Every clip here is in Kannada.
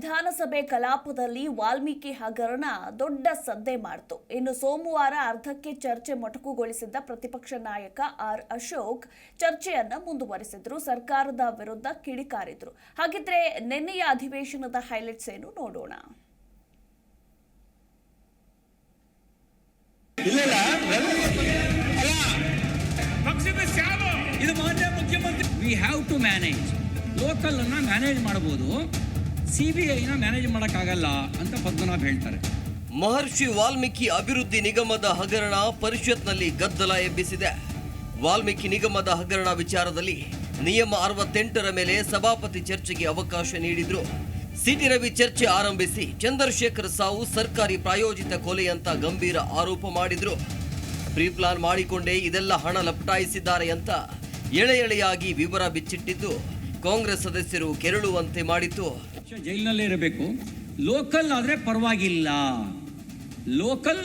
ವಿಧಾನಸಭೆ ಕಲಾಪದಲ್ಲಿ ವಾಲ್ಮೀಕಿ ಹಗರಣ ದೊಡ್ಡ ಸದ್ದೆ ಮಾಡಿತು. ಇನ್ನು ಸೋಮವಾರ ಅರ್ಧಕ್ಕೆ ಚರ್ಚೆ ಮೊಟಕುಗೊಳಿಸಿದ್ದ ಪ್ರತಿಪಕ್ಷ ನಾಯಕ ಆರ್ ಅಶೋಕ್ ಚರ್ಚೆಯನ್ನ ಮುಂದುವರಿಸಿದ್ರು. ಸರ್ಕಾರದ ವಿರುದ್ಧ ಕಿಡಿಕಾರಿದ್ರು. ಹಾಗಿದ್ರೆ ನಿನ್ನೆಯ ಅಧಿವೇಶನದ ಹೈಲೈಟ್ಸ್ ಏನು ನೋಡೋಣ. ಇದು ಮಾನ್ಯ ಮುಖ್ಯಮಂತ್ರಿ. We have to manage local ಅನ್ನ ಮ್ಯಾನೇಜ್ ಮಾಡಬಹುದು ಸಿ ಬಿ ಐನ ಮ್ಯಾನೇಜ್ ಮಾಡೋಕ್ಕಾಗಲ್ಲ ಅಂತ ಪದ್ಮನಾಭ್ ಹೇಳ್ತಾರೆ. ಮಹರ್ಷಿ ವಾಲ್ಮೀಕಿ ಅಭಿವೃದ್ಧಿ ನಿಗಮದ ಹಗರಣ ಪರಿಷತ್ನಲ್ಲಿ ಗದ್ದಲ ಎಬ್ಬಿಸಿದೆ. ವಾಲ್ಮೀಕಿ ನಿಗಮದ ಹಗರಣ ವಿಚಾರದಲ್ಲಿ ನಿಯಮ ಅರವತ್ತೆಂಟರ ಮೇಲೆ ಸಭಾಪತಿ ಚರ್ಚೆಗೆ ಅವಕಾಶ ನೀಡಿದ್ರು. ಸಿಟಿ ರವಿ ಚರ್ಚೆ ಆರಂಭಿಸಿ ಚಂದ್ರಶೇಖರ್ ಸಾವು ಸರ್ಕಾರಿ ಪ್ರಾಯೋಜಿತ ಕೊಲೆಯಂತ ಗಂಭೀರ ಆರೋಪ ಮಾಡಿದ್ರು. ಪ್ಲಾನ್ ಮಾಡಿಕೊಂಡೇ ಇದೆಲ್ಲ ಹಣ ಲಪಟಾಯಿಸಿದ್ದಾರೆ ಅಂತ ಎಳೆ ಎಳೆಯಾಗಿ ವಿವರ ಬಿಚ್ಚಿಟ್ಟಿದ್ದು. ಕಾಂಗ್ರೆಸ್ ಸದಸ್ಯರು ಕೆರಳುವಂತೆ ಮಾಡಿತು ಜೈಲಿನಲ್ಲೇ ಇರಬೇಕು. ಲೋಕಲ್ ಆದರೆ ಪರವಾಗಿಲ್ಲ. Local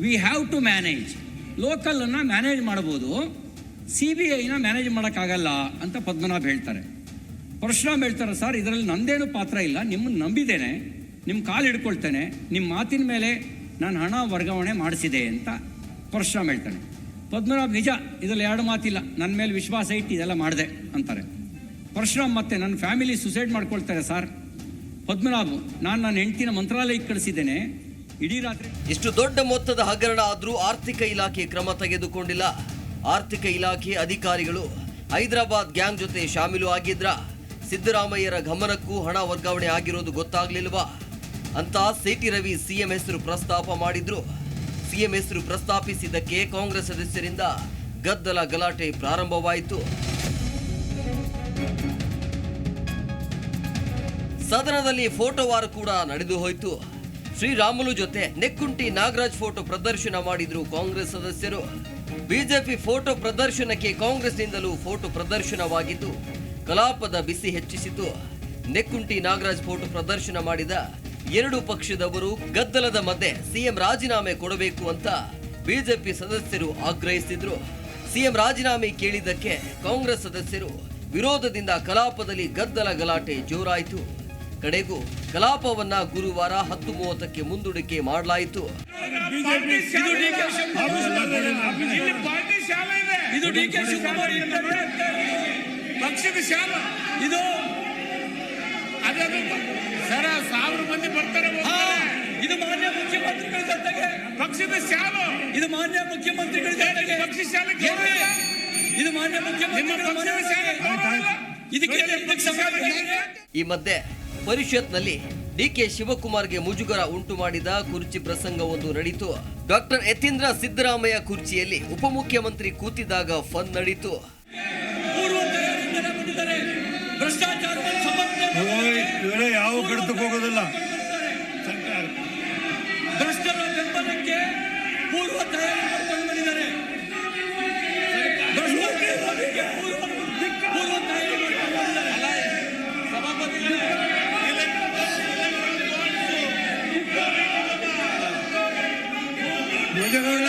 we have to manage local ಅನ್ನ ಮ್ಯಾನೇಜ್ ಮಾಡಬಹುದು. ಸಿ ಬಿ ಐನ ಮ್ಯಾನೇಜ್ ಮಾಡೋಕ್ಕಾಗಲ್ಲ ಅಂತ ಪದ್ಮನಾಭ್ ಹೇಳ್ತಾರೆ. ಪರಶುರಾಮ್ ಹೇಳ್ತಾರೆ, ಸರ್, ಇದರಲ್ಲಿ ನಂದೇನು ಪಾತ್ರ ಇಲ್ಲ. ನಿಮ್ಮನ್ನು ನಂಬಿದ್ದೇನೆ. ನಿಮ್ಮ ಕಾಲು ಹಿಡ್ಕೊಳ್ತೇನೆ. ನಿಮ್ಮ ಮಾತಿನ ಮೇಲೆ ನಾನು ಹಣ ವರ್ಗಾವಣೆ ಮಾಡಿಸಿದೆ ಅಂತ ಪರಶುರಾಮ್ ಹೇಳ್ತಾನೆ. ಪದ್ಮನಾಭ್ ನಿಜ, ಇದರಲ್ಲಿ ಎರಡು ಮಾತಿಲ್ಲ. ನನ್ನ ಮೇಲೆ ವಿಶ್ವಾಸ ಇಟ್ಟು ಇದೆಲ್ಲ ಮಾಡಿದೆ ಅಂತಾರೆ. ಪರಶುರಾಮ್ ಮತ್ತೆ ನನ್ನ ಫ್ಯಾಮಿಲಿ ಸುಸೈಡ್ ಮಾಡ್ಕೊಳ್ತಾರೆ ಸರ್. ಪದ್ಮನಾಭು, ನಾನು ನನ್ನ ಹೆಂಡತಿನ ಮಂತ್ರಾಲಯಕ್ಕೆ ಕಳಿಸಿದ್ದೇನೆ. ಇಡೀ ರಾತ್ರಿ ಇಷ್ಟು ದೊಡ್ಡ ಮೊತ್ತದ ಹಗರಣ ಆದರೂ ಆರ್ಥಿಕ ಇಲಾಖೆ ಕ್ರಮ ತೆಗೆದುಕೊಂಡಿಲ್ಲ. ಆರ್ಥಿಕ ಇಲಾಖೆ ಅಧಿಕಾರಿಗಳು ಹೈದರಾಬಾದ್ ಗ್ಯಾಂಗ್ ಜೊತೆ ಶಾಮೀಲು ಆಗಿದ್ರ. ಸಿದ್ದರಾಮಯ್ಯರ ಗಮನಕ್ಕೂ ಹಣ ವರ್ಗಾವಣೆ ಆಗಿರೋದು ಗೊತ್ತಾಗ್ಲಿಲ್ವಾ? ಅಂತ ಸಿಟಿ ರವಿ ಸಿಎಂ ಹೆಸರು ಪ್ರಸ್ತಾಪ ಮಾಡಿದ್ರು. ಸಿಎಂ ಹೆಸರು ಪ್ರಸ್ತಾಪಿಸಿದ್ದಕ್ಕೆ ಕಾಂಗ್ರೆಸ್ ಸದಸ್ಯರಿಂದ ಗದ್ದಲ ಗಲಾಟೆ ಪ್ರಾರಂಭವಾಯಿತು. ಸದನದಲ್ಲಿ ಫೋಟೋ ವಾರ ಕೂಡ ನಡೆದು ಹೋಯಿತು. ಶ್ರೀರಾಮುಲು ಜೊತೆ ನೆಕ್ಕುಂಟಿ ನಾಗರಾಜ್ ಫೋಟೋ ಪ್ರದರ್ಶನ ಮಾಡಿದ್ರು ಕಾಂಗ್ರೆಸ್ ಸದಸ್ಯರು. ಬಿಜೆಪಿ ಫೋಟೋ ಪ್ರದರ್ಶನಕ್ಕೆ ಕಾಂಗ್ರೆಸ್ನಿಂದಲೂ ಫೋಟೋ ಪ್ರದರ್ಶನವಾಗಿದ್ದು, ಕಲಾಪದ ಬಿಸಿ ಹೆಚ್ಚಿಸಿತು. ನೆಕ್ಕುಂಟಿ ನಾಗರಾಜ್ ಫೋಟೋ ಪ್ರದರ್ಶನ ಮಾಡಿದ ಎರಡು ಪಕ್ಷದವರು ಗದ್ದಲದ ಮಧ್ಯೆ ಸಿಎಂ ರಾಜೀನಾಮೆ ಕೊಡಬೇಕು ಅಂತ ಬಿಜೆಪಿ ಸದಸ್ಯರು ಆಗ್ರಹಿಸಿದ್ರು. ಸಿಎಂ ರಾಜೀನಾಮೆ ಕೇಳಿದ್ದಕ್ಕೆ ಕಾಂಗ್ರೆಸ್ ಸದಸ್ಯರು ವಿರೋಧದಿಂದ ಕಲಾಪದಲ್ಲಿ ಗದ್ದಲ ಗಲಾಟೆ ಜೋರಾಯಿತು. ಕಡೆಗೂ ಕಲಾಪವನ್ನ ಗುರುವಾರ ಹತ್ತು ಮೂವತ್ತಕ್ಕೆ ಮುಂದೂಡಿಕೆ ಮಾಡಲಾಯಿತು. ಇದೆ. ಅದನ್ನು ಸರ ಸಾವಿರ ಮಂದಿ ಬರ್ತಾರೆ ಹೋಗ್ತಾರೆ. ಇದು ಮಾನ್ಯ ಮುಖ್ಯಮಂತ್ರಿಗಳ ಜೊತೆಗೆ. ಪಕ್ಷದ ಶಾಲು. ಇದು ಮಾನ್ಯ ಮುಖ್ಯಮಂತ್ರಿಗಳ ಜೊತೆಗೆ. ಪಕ್ಷ ಶಾಲೆ ಇದು ಮಾನ್ಯ ಇಲ್ಲ. ಇದಕ್ಕೆ. ಈ ಮಧ್ಯೆ ಪರಿಷತ್ನಲ್ಲಿ ಡಿಕೆ ಶಿವಕುಮಾರ್ಗೆ ಮುಜುಗರ ಉಂಟು ಮಾಡಿದ ಕುರ್ಚಿ ಪ್ರಸಂಗವೊಂದು ನಡೆಯಿತು ಡಾಕ್ಟರ್ ಯತೀಂದ್ರ ಸಿದ್ದರಾಮಯ್ಯ ಕುರ್ಚಿಯಲ್ಲಿ ಉಪಮುಖ್ಯಮಂತ್ರಿ ಕೂತಿದಾಗ ಫನ್ ನಡೀತು. ಪೂರ್ವ ಇವರೇ ಯಾವ ಕಡತಕ್ಕೆ ಹೋಗೋದಿಲ್ಲ. ಭ್ರಷ್ಟರ ಬೆಂಬಲಕ್ಕೆ ಪೂರ್ವ ತಯಾರಿ ಮಾಡ್ಕೊಂಡು ಬಂದಿದ್ದಾರೆ ಭ್ರಷ್ಟಾಚಾರಕ್ಕೆ ಪೂರ್ವ ಪೂರ್ವ ತಯಾರಿ ಮಾಡ್ಕೊಂಡು ಬಂದಿದ್ದಾರೆ ಭೋಜಗೌಡ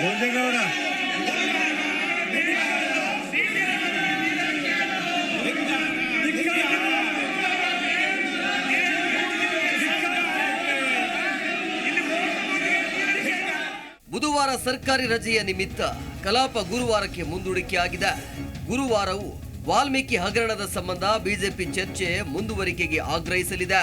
ಭೋಜಗೌಡ ಸರ್ಕಾರಿ ರಜೆಯ ನಿಮಿತ್ತ ಕಲಾಪ ಗುರುವಾರಕ್ಕೆ ಮುಂದೂಡಿಕೆಯಾಗಿದೆ. ಗುರುವಾರವು ವಾಲ್ಮೀಕಿ ಹಗರಣದ ಸಂಬಂಧ ಬಿಜೆಪಿ ಚರ್ಚೆ ಮುಂದುವರಿಕೆಗೆ ಆಗ್ರಹಿಸಲಿದೆ.